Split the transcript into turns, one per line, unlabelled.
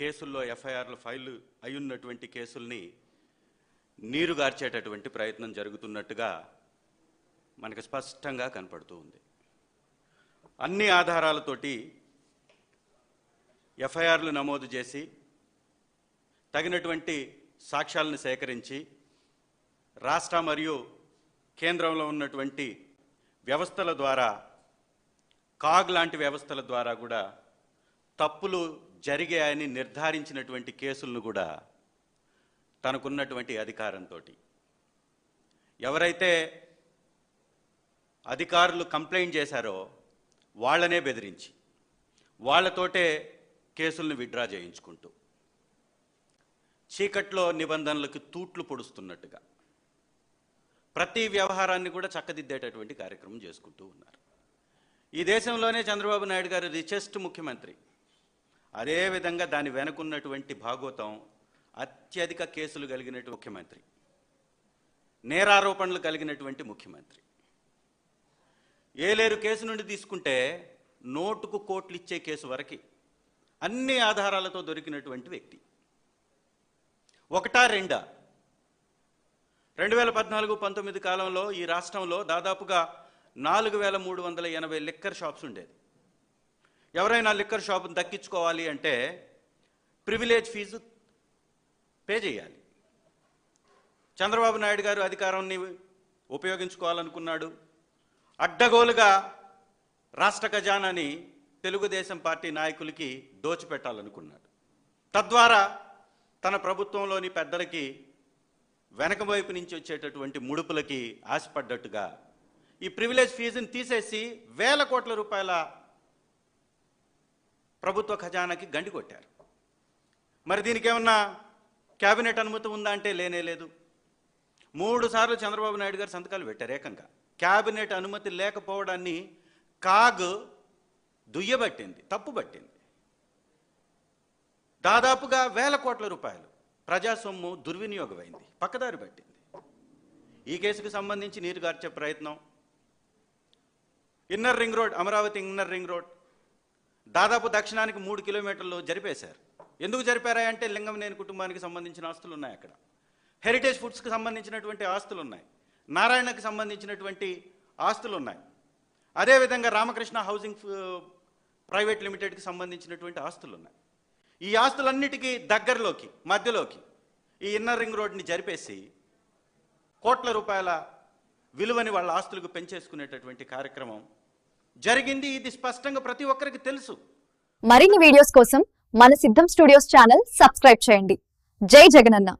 కేసుల్లో ఎఫ్ఐఆర్లు ఫైల్ అయ్యున్నటువంటి కేసుల్ని నీరుగార్చేటటువంటి ప్రయత్నం జరుగుతున్నట్టుగా మనకు స్పష్టంగా కనపడుతూ ఉంది. అన్ని ఆధారాలతోటి ఎఫ్ఐఆర్లు నమోదు చేసి తగినటువంటి సాక్ష్యాలను సేకరించి రాష్ట్ర మరియు కేంద్రంలో ఉన్నటువంటి వ్యవస్థల ద్వారా కాగ్ లాంటి వ్యవస్థల ద్వారా కూడా తప్పులు జరిగాయని నిర్ధారించినటువంటి కేసులను కూడా తనకున్నటువంటి అధికారంతో ఎవరైతే అధికారులు కంప్లైంట్ చేశారో వాళ్ళనే బెదిరించి వాళ్ళతోటే కేసులను విడ్రా చేయించుకుంటూ చీకట్లో నిబంధనలకు తూట్లు పొడుస్తున్నట్టుగా ప్రతి వ్యవహారాన్ని కూడా చక్కదిద్దేటటువంటి కార్యక్రమం చేసుకుంటూ ఉన్నారు. ఈ దేశంలోనే చంద్రబాబు నాయుడు గారు రిచెస్ట్ ముఖ్యమంత్రి. అదేవిధంగా దాని వెనుకున్నటువంటి భాగోతం అత్యధిక కేసులు కలిగినటువంటి ముఖ్యమంత్రి. నేరారోపణలు కలిగినటువంటి ముఖ్యమంత్రి. ఏలేరు కేసు నుండి తీసుకుంటే నోటుకు కోట్లు ఇచ్చే కేసు వరకు అన్ని ఆధారాలతో దొరికినటువంటి వ్యక్తి. ఒకటా రెండా? రెండు వేల పద్నాలుగు పంతొమ్మిది కాలంలో ఈ రాష్ట్రంలో దాదాపుగా నాలుగు వేల మూడు వందల ఎనభై లిక్కర్ షాప్స్ ఉండేది. ఎవరైనా లిక్కర్ షాపును దక్కించుకోవాలి అంటే ప్రివిలేజ్ ఫీజు పే చేయాలి. చంద్రబాబు నాయుడు గారు అధికారాన్ని ఉపయోగించుకోవాలనుకున్నాడు. అడ్డగోలుగా రాష్ట్ర ఖజానాని తెలుగుదేశం పార్టీ నాయకులకి దోచిపెట్టాలనుకున్నాడు. తద్వారా తన ప్రభుత్వంలోని పెద్దలకి వెనక వైపు నుంచి వచ్చేటటువంటి ముడుపులకి ఆశపడ్డట్టుగా ఈ ప్రివిలేజ్ ఫీజుని తీసేసి వేల కోట్ల రూపాయల ప్రభుత్వ ఖజానాకి గండి కొట్టారు. మరి దీనికి ఏమన్నా క్యాబినెట్ అనుమతి ఉందా అంటే లేనే లేదు. మూడు సార్లు చంద్రబాబు నాయుడు గారు సంతకాలు పెట్టారు ఏకంగా. క్యాబినెట్ అనుమతి లేకపోవడాన్ని కాగ్ దుయ్యబట్టింది తప్పుబట్టింది. దాదాపుగా వేల కోట్ల రూపాయలు ప్రజాసొమ్ము దుర్వినియోగమైంది పక్కదారి పట్టింది. ఈ కేసుకు సంబంధించి నీరు గార్చే ప్రయత్నం. Inner ring road Amaravati inner ring road దాదాపు దక్షిణానికి మూడు కిలోమీటర్లు జరిపేశారు. ఎందుకు జరిపారా అంటే లింగంనేని కుటుంబానికి సంబంధించిన ఆస్తులు ఉన్నాయి అక్కడ. హెరిటేజ్ ఫుడ్స్కి సంబంధించినటువంటి ఆస్తులు ఉన్నాయి. నారాయణకు సంబంధించినటువంటి ఆస్తులు ఉన్నాయి. అదేవిధంగా రామకృష్ణ హౌసింగ్ ప్రైవేట్ లిమిటెడ్కి సంబంధించినటువంటి ఆస్తులు ఉన్నాయి. ఈ ఆస్తులన్నిటికీ దగ్గరలోకి మధ్యలోకి ఈ ఇన్నర్ రింగ్ రోడ్ని జరిపేసి కోట్ల రూపాయల విలువని వాళ్ళ ఆస్తులకు పెంచేసుకునేటటువంటి కార్యక్రమం జరిగింది ఇది స్పష్టంగా ప్రతి ఒక్కరికి తెలుసు.
మరిన్ని వీడియోస్ కోసం మన సిద్ధం స్టూడియోస్ ఛానల్ సబ్స్క్రైబ్ చేయండి. జై జగనన్న.